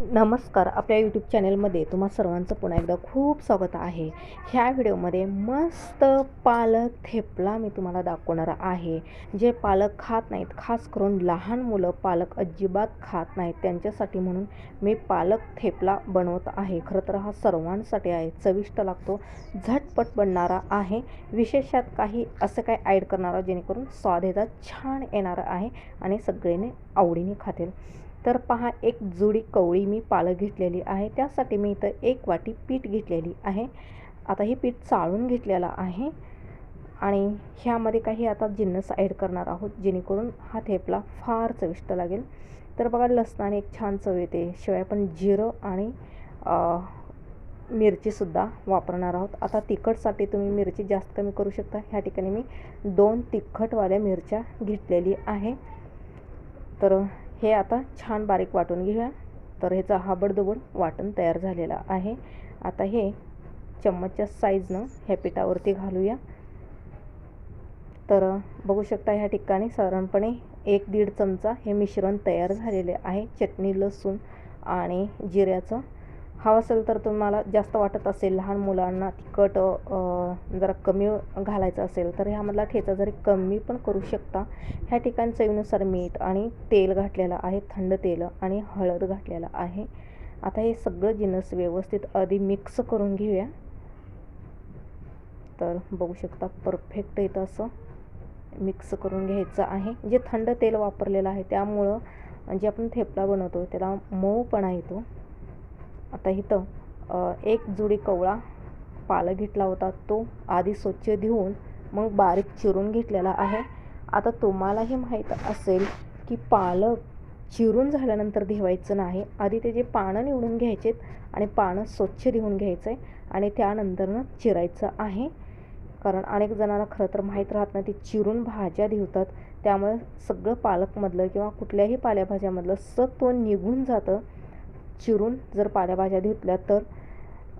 नमस्कार आपल्या यूट्यूब चॅनलमध्ये तुम्हा सर्वांचं पुन्हा एकदा खूप स्वागत आहे. ह्या व्हिडिओमध्ये मस्त पालक थेपला मी तुम्हाला दाखवणार आहे. जे पालक खात नाहीत खास करून लहान मुलं पालक अजिबात खात नाहीत त्यांच्यासाठी म्हणून मी पालक थेपला बनवत आहे. खरं तर हा सर्वांसाठी आहे चविष्ट लागतो झटपट बनणारा आहे. विशेषात काही असं काही ॲड करणारा जेणेकरून स्वादेचा छान येणारा आहे आणि सगळ्यांनी आवडीने खातील. तर पहा एक जुडी कवळी मी पालक घेतलेली आहे. त्यासाठी मी इथं एक वाटी पीठ घेतलेली आहे. आता हे पीठ चाळून घेतलेलं आहे. आणि ह्यामध्ये काही आता जिन्नस ॲड करणार आहोत जेणेकरून हा थेपला फार चविष्ट लागेल. तर बघा लसणाने एक छान चव येते. शिवाय पण जिरं आणि मिरचीसुद्धा वापरणार आहोत. आता तिखटसाठी तुम्ही मिरची जास्त कमी करू शकता. ह्या ठिकाणी मी दोन तिखटवाल्या मिरच्या घेतलेली आहे. तर हे आता छान बारीक वाटून घेऊया. तर ह्याचा हाबडदोबड वाटण तयार झालेलं आहे. आता हे चम्मचच्या साईजनं ह्या पिठावरती घालूया. तर बघू शकता ह्या ठिकाणी साधारणपणे एक दीड चमचा हे मिश्रण तयार झालेले आहे. चटणी लसूण आणि जिऱ्याचं हवं असेल तर तुम्हाला जास्त वाटत असेल लहान मुलांना तिखट जरा कमी घालायचं असेल तर ह्यामधला ठेचा जरी कमी पण करू शकता. ह्या ठिकाणी चवीनुसार मीठ आणि तेल घातलेलं आहे थंड तेल आणि हळद घातलेलं आहे. आता हे सगळं जिन्नस व्यवस्थित आधी मिक्स करून घेऊया. तर बघू शकता परफेक्ट इथं असं मिक्स करून घ्यायचं आहे. जे थंड तेल वापरलेलं आहे त्यामुळं जे आपण थेपला बनवतो त्याला मऊपणा येतो आता इथं एक जुडी कवळा पालक घेतला होता. तो आधी स्वच्छ धुवून मग बारीक चिरून घेतलेला आहे. आता तुम्हालाही माहीत असेल की पालक चिरून झाल्यानंतर धुवायचं नाही. आधी त्याचे पानं निवडून घ्यायचेत आणि पानं स्वच्छ धुवून घ्यायचं आहे आणि त्यानंतरनं चिरायचं आहे. कारण अनेक जणांना खरं तर माहीत राहत नाही ते चिरून भाज्या धुवतात त्यामुळे सगळं पालकमधलं किंवा कुठल्याही पालेभाज्यामधलं सत्व निघून जातं. चिरून जर पालेभाज्या धुतल्या तर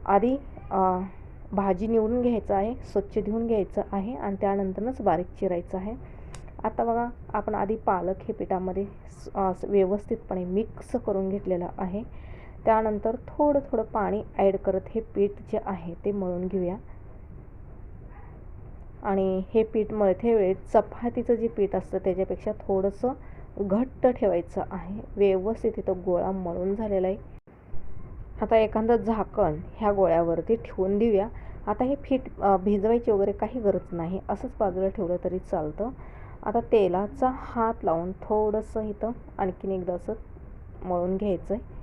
आधी भाजी निवडून घ्यायचं आहे स्वच्छ धुवून घ्यायचं आहे आणि त्यानंतरच बारीक चिरायचं आहे. आता बघा आपण आधी पालक हे पिठामध्ये व्यवस्थितपणे मिक्स करून घेतलेलं आहे. त्यानंतर थोडं थोडं पाणी ॲड करत हे पीठ जे आहे ते मळून घेऊया. आणि हे पीठ मळते वेळेत चपातीचं जे पीठ असतं त्याच्यापेक्षा थोडंसं घट्ट ठेवायचं आहे. व्यवस्थित इथं गोळा मळून झालेला आहे. आता एखादं झाकण ह्या गोळ्यावरती ठेवून देऊया. आता हे पीठ भिजवायची वगैरे काही गरज नाही. असंच बाजूला ठेवलं तरी चालतं. आता तेलाचा हात लावून थोडंसं इथं आणखीन एकदा असं मळून घ्यायचं आहे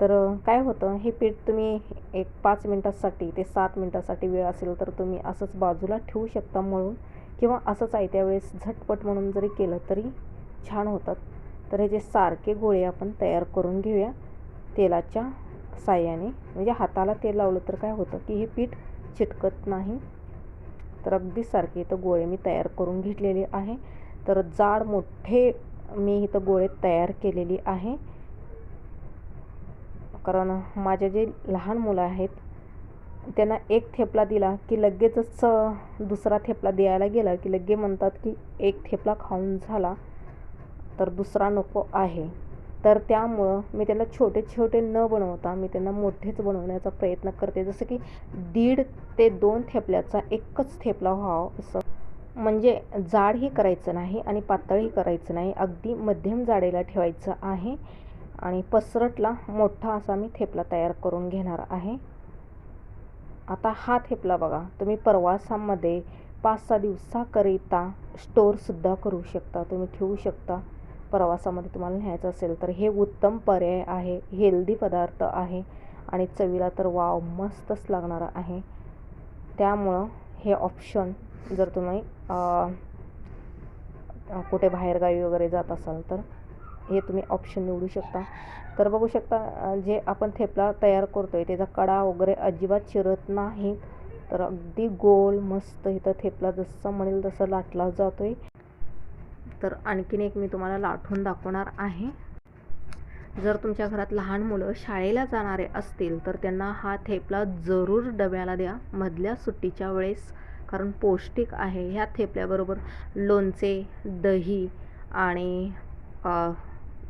तर काय होतं हे पीठ तुम्ही एक पाच मिनटासाठी ते सात मिनटासाठी वेळ असेल तर तुम्ही असंच बाजूला ठेवू शकता मळून. किंवा असंच आहे त्यावेळेस झटपट म्हणून जरी केलं तरी छान होतात. तर हे जे सारखे गोळे आपण तयार करून घेऊया. तेलाच्या साह्याने. म्हणजे हाताला तेल लावलं तर काय होतं की हे पीठ चिटकत नाही. तर अगदी सारखे इथं गोळे मी तयार करून घेतलेले आहे. तर जाड मोठे मी इथं गोळे तयार केलेली आहे. कारण माझे जे लहान मुलं आहेत त्यांना एक थेपला दिला की लगेचच दुसरा थेपला द्यायला गेला की लगे म्हणतात की एक थेपला खाऊन झाला. तर दुसरा नको आहे. तर त्यामुळं मी त्याला छोटे छोटे न बनवता मी त्यांना मोठेच बनवण्याचा प्रयत्न करते. जसं की दीड ते दोन थेपल्याचा एकच थेपला व्हावा असं. म्हणजे जाडही करायचं नाही आणि पातळही करायचं नाही. अगदी मध्यम जाडीला ठेवायचं आहे आणि पसरटला मोठा असा मी थेपला तयार करून घेणार आहे. आता हा थेपला बघा. तुम्ही प्रवासामध्ये पाच सहा दिवसाकरिता स्टोअरसुद्धा करू शकता. तुम्ही ठेवू शकता. प्रवासामध्ये तुम्हाला न्यायचं असेल तर हे उत्तम पर्याय आहे. हेल्दी पदार्थ आहे आणि चवीला तर वाव मस्तच लागणारा आहे. त्यामुळं हे ऑप्शन जर तुम्ही कुठे बाहेरगावी वगैरे जात असाल तर हे तुम्ही ऑप्शन निवडू शकता. तर बघू शकता जे आपण थेपला तयार करतो आहे त्याचा कडा वगैरे अजिबात चिरत नाही. तर अगदी गोल मस्त इथं थेपला जसं म्हणेल तसं लाटला जातो आहे तर आणखीन एक मी तुम्हाला लाठून दाखवणार आहे. जर तुमच्या घरात लहान मुलं शाळेला जाणारे असतील तर त्यांना हा थेपला जरूर डब्याला द्या. मधल्या सुट्टीच्या वेळेस कारण पौष्टिक आहे. ह्या थेपल्याबरोबर लोणचे दही आणि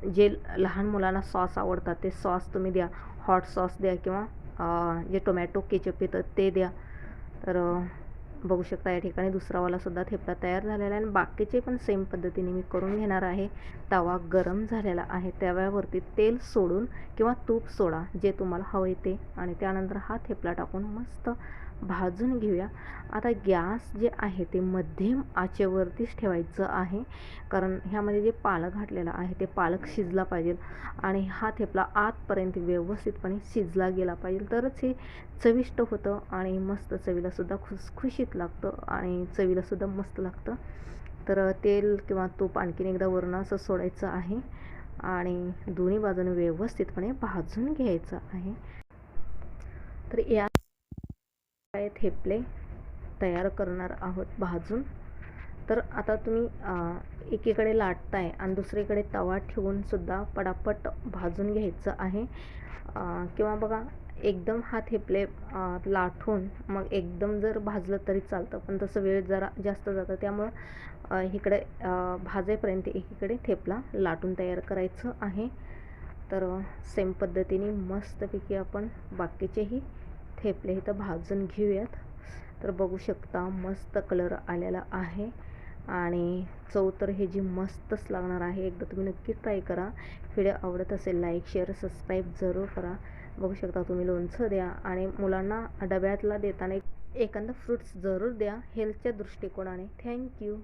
जे लहान मुलांना सॉस आवडतात ते सॉस तुम्ही द्या. हॉट सॉस द्या किंवा जे टोमॅटो केचप येतं ते द्या. तर बघू शकता या ठिकाणी दुसरावालासुद्धा थेपला तयार झालेला आहे. आणि बाकीचे पण सेम पद्धतीने मी करून घेणार आहे. तवा गरम झालेला आहे. तव्यावरती तेल सोडून किंवा तूप सोडा जे तुम्हाला हवे ते. आणि त्यानंतर हा थेपला टाकून मस्त भाजून घेऊया. आता गॅस जे आहे ते मध्यम आचेवरतीच ठेवायचं आहे. कारण ह्यामध्ये जे पालक घातलेला आहे ते पालक शिजला पाहिजे आणि हा थेपला आतपर्यंत व्यवस्थितपणे शिजला गेला पाहिजे. तरच हे चविष्ट होतं आणि मस्त चवीलासुद्धा खुसखुशीत लागतं आणि चवीलासुद्धा मस्त लागतं. तर तेल किंवा तूप आणखीन एकदा वरून असं सोडायचं आहे आणि दोन्ही बाजूने व्यवस्थितपणे भाजून घ्यायचं आहे. तर या काय थेपले तयार करणार आहोत भाजून? तर आता तुम्ही एकीकडे लाटताय आणि दुसरीकडे तवा ठेवूनसुद्धा पटापट भाजून घ्यायचं आहे. किंवा बघा एकदम हा थेपले लाटून मग एकदम जर भाजलं तरी चालतं पण तसं वेळ जरा जास्त जातं. त्यामुळं इकडे भाजेपर्यंत एकीकडे थेपला लाटून तयार करायचं आहे. तर सेम पद्धतीने मस्तपैकी आपण बाकीचेही खेपले. इथं भाजून घेऊयात. तर बघू शकता मस्त कलर आलेला आहे. आणि चव तर हे जी मस्तच लागणार आहे. एकदा तुम्ही नक्की ट्राय करा. व्हिडिओ आवडत असेल लाईक शेअर सबस्क्राईब जरूर करा. बघू शकता तुम्ही लोणचं द्या. आणि मुलांना डब्यातला देताना एखादा फ्रूट्स फ्रुट्स जरूर द्या हेल्थच्या दृष्टिकोनाने. थँक्यू